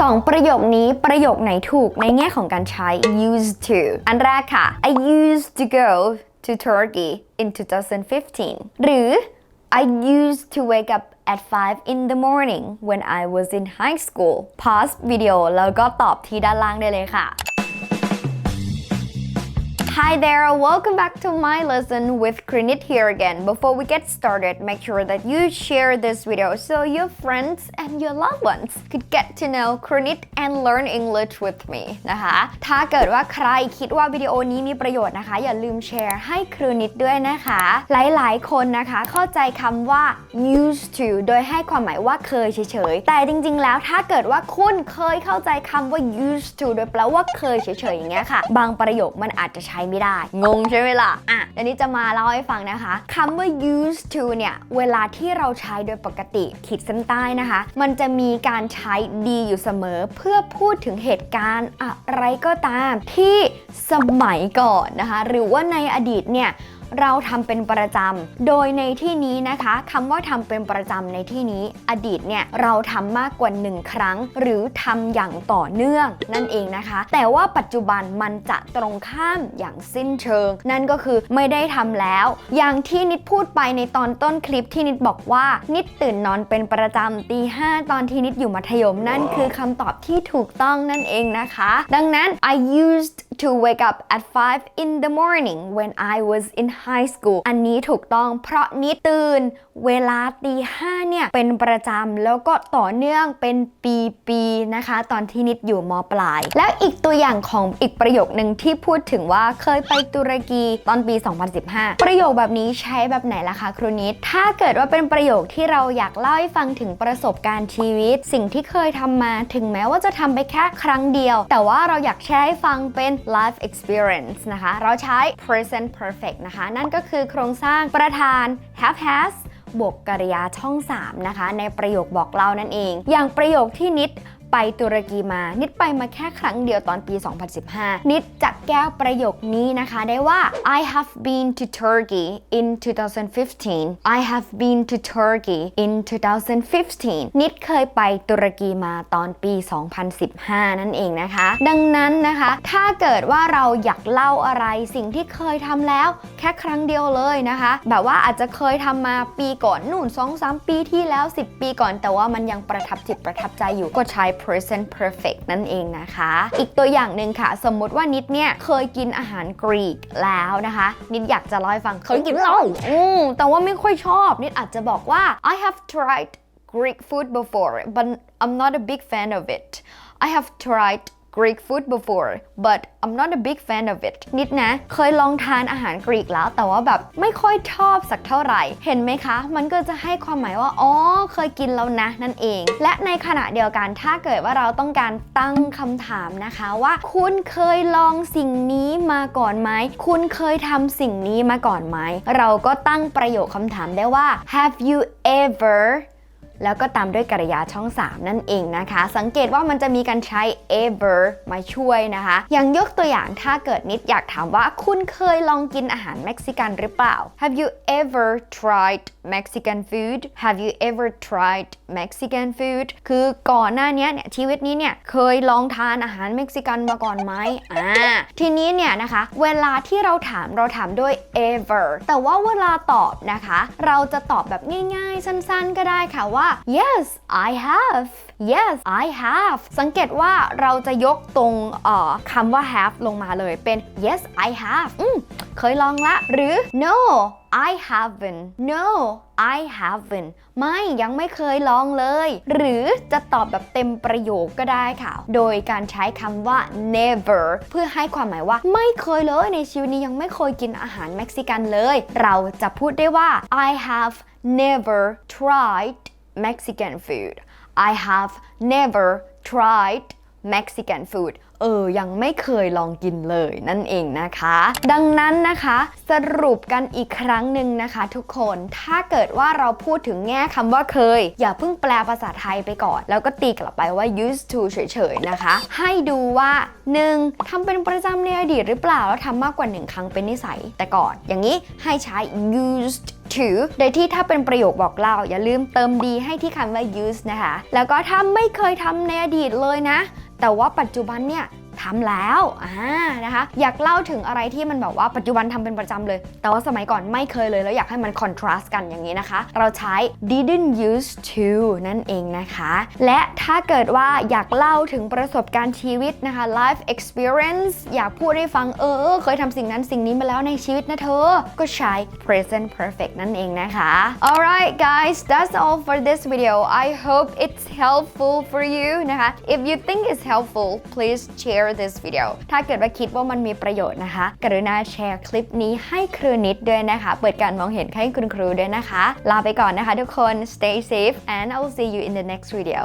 สองประโยคนี้ประโยคไหนถูกในแง่ของการใช้ used to อันแรกค่ะ I used to go to Turkey in 2015 หรือ I used to wake up at 5 in the morning when I was in high school pause วิดีโอแล้วก็ตอบที่ด้านล่างได้เลยค่ะ Hi there, welcome back to my lesson with Krinit here again. Before we get started, make sure that you share this video so your friends and your loved ones could get to know Krinit and learn English with me นะคะ ถ้าเกิดว่าใครคิดว่าวิดีโอนี้มีประโยชน์นะคะ อย่าลืมแชร์ให้ครูนิดด้วยนะคะ หลายๆ คนนะคะเข้าใจคำว่า used to โดยให้ความหมายว่าเคยเฉยๆ แต่จริงๆ แล้วถ้าเกิดว่าคุณเคยเข้าใจคำว่า used to โดยแปลว่าเคยเฉยๆ อย่างเงี้ยค่ะ บางประโยคมันอาจจะใช้ไม่ได้ งงใช่ไหมล่ะ อะเดี๋ยวนี้จะมาเล่าให้ฟังนะคะคำว่า used to เนี่ย เวลาที่เราใช้โดยปกติขีดเส้นใต้นะคะ มันจะมีการใช้ดีอยู่เสมอ เพื่อพูดถึงเหตุการณ์อะไรก็ตามที่สมัยก่อนนะคะ หรือว่าในอดีตเนี่ย เราทำเป็นประจำ โดยในที่นี้นะคะคำว่าทำเป็นประจำในที่นี้ อดีตเนี่ยเราทำมากกว่า 1 ครั้ง หรือทำอย่างต่อเนื่องนั่นเองนะคะ แต่ว่าปัจจุบันมันจะตรงข้ามอย่างสิ้นเชิง นั่นก็คือไม่ได้ทำแล้ว อย่างที่นิดพูดไปในตอนต้นคลิปที่นิดบอกว่า นิดตื่นนอนเป็นประจำตีห้าตอนที่นิดอยู่มัธยมนั่นคือคำตอบที่ถูกต้องนั่นเองนะคะ ดังนั้น I used to wake up at 5 in the morning when I was in high school อันนี้ถูกต้องเพราะนิดตื่น เวลาตีห้าเนี่ย เป็นประจำแล้วก็ต่อเนื่องเป็นปีๆนะคะ ตอนที่นิดอยู่มปลาย แล้วอีกตัวอย่างของอีกประโยคหนึ่งที่พูดถึงว่าเคยไปตุรกีตอนปี 2015 ประโยคแบบนี้ใช้แบบไหนล่ะคะครูนิด ถ้าเกิดว่าเป็นประโยคที่เราอยากเล่าให้ฟังถึงประสบการณ์ชีวิต สิ่งที่เคยทำมาถึงแม้ว่าจะทำไปแค่ครั้งเดียว แต่ว่าเราอยากแชร์ให้ฟังเป็น life experience นะคะ เราใช้ present perfect นะคะ นั่นก็คือโครงสร้างประธาน have has บวกกริยาช่อง 3 นะคะ ในประโยคบอกเล่านั่นเอง อย่างประโยคที่นิด ไปตุรกีมา นิดไปมาแค่ครั้งเดียวตอนปี 2015 นิดจะแก้วประโยคนี้นะคะได้ว่า I have been to Turkey in 2015 I have been to Turkey in 2015 นิดเคยไปตุรกีมาตอนปี 2015 นั่นเองนะคะ ดังนั้นนะคะ ถ้าเกิดว่าเราอยากเล่าอะไรสิ่งที่เคยทำแล้วแค่ครั้งเดียวเลยนะคะ แบบว่าอาจจะเคยทำมาปีก่อนนู่น 2-3 ปีที่แล้ว 10 ปีก่อนแต่ว่ามันยังประทับจิตประทับใจอยู่ก็ใช้ present perfect นั่นเองนะคะ อีกตัวอย่างหนึ่งค่ะ สมมติว่านิดเนี่ยเคยกินอาหารกรีกแล้วนะคะ นิดอยากจะเล่าให้ฟังเคยกินแล้วอืมแต่ว่าไม่ค่อยชอบ นิดอาจจะบอกว่า I have tried Greek food before but I'm not a big fan of it I have tried Greek food before but I'm not a big fan of it นิดนะ เคยลองทานอาหารกรีกแล้ว แต่ว่าแบบไม่ค่อยชอบสักเท่าไหร่ เห็นไหมคะ มันก็จะให้ความหมายว่า อ๋อ เคยกินแล้วนะ นั่นเอง และในขณะเดียวกัน ถ้าเกิดว่าเราต้องการตั้งคำถามนะคะว่า คุณเคยลองสิ่งนี้มาก่อนไหม คุณเคยทำสิ่งนี้มาก่อนไหม เราก็ตั้งประโยคคำถามได้ว่า have you ever แล้วก็ตามด้วยกริยาช่อง 3 นั่นเองนะคะ สังเกตว่ามันจะมีการใช้ ever มาช่วยนะคะ อย่างยกตัวอย่างถ้าเกิดนิดอยากถามว่าคุณเคยลองกินอาหารเม็กซิกันหรือเปล่า Have you ever tried Mexican food Have you ever tried Mexican food คือก่อนหน้านี้เนี่ยชีวิตนี้เนี่ยเคยลองทานอาหารเม็กซิกันมาก่อนไหมอ่าทีนี้เนี่ยนะคะ เวลาที่เราถามเราถามด้วย ever แต่ว่าเวลาตอบนะคะ เราจะตอบแบบง่ายๆ สั้นๆ ก็ได้ค่ะว่า yes I have yes I have สังเกตว่าเราจะยกตรงออคำว่า have ลงมาเลยเป็น yes I have อืมเคยลองละหรือ no I haven't no I haven't ไม่ยังไม่เคยลองเลย หรือจะตอบแบบเต็มประโยคก็ได้ค่ะ โดยการใช้คำว่า never เพื่อให้ความหมายว่า ไม่เคยเลยในชีวิตนี้ยังไม่เคยกินอาหารเม็กซิกันเลย เราจะพูดได้ว่า I have never tried Mexican food I have never tried Mexican food เออ ยังไม่เคยลองกินเลยนั่นเองนะคะ ดังนั้นนะคะ สรุปกันอีกครั้งหนึ่งนะคะทุกคน ถ้าเกิดว่าเราพูดถึงแง่คำว่าเคย อย่าเพิ่งแปลภาษาไทยไปก่อน แล้วก็ตีกลับไปว่า used to เฉยๆนะคะ ให้ดูว่า 1. ทำเป็นประจำในอดีตหรือเปล่า แล้วทำมากกว่า 1 ครั้งเป็นนิสัย แต่ก่อน อย่างนี้ให้ใช้ used to โดยที่ถ้าเป็นประโยคบอกเล่า อย่าลืมเติมดีให้ที่คำว่า use นะคะ แล้วก็ถ้าไม่เคยทำในอดีตเลยนะ แต่ว่าปัจจุบันเนี่ย ทำแล้วอ่านะคะอยากเล่าถึงอะไรที่มันแบบว่าปัจจุบันทำเป็นประจำเลย แต่ว่าสมัยก่อนไม่เคยเลย แล้วอยากให้มัน contrast กันอย่างนี้นะคะ เราใช้ didn't used to นั่นเองนะคะ และถ้าเกิดว่าอยากเล่าถึงประสบการณ์ชีวิตนะคะ life experience อยากพูดให้ฟังเออเออ เคยทำสิ่งนั้นสิ่งนี้มาแล้วในชีวิตนะเธอ ก็ใช้ present perfect นั่นเองนะคะ alright guys that's all for this video I hope it's helpful for you นะคะ if you think it's helpful please share this video ถ้าเกิดว่าคิดว่ามันมีประโยชน์นะคะ กรุณาแชร์คลิปนี้ให้ครูนิดด้วยนะคะ เปิดการมองเห็นให้คุณครูด้วยนะคะ ลาไปก่อนนะคะทุกคน stay safe and I will see you in the next video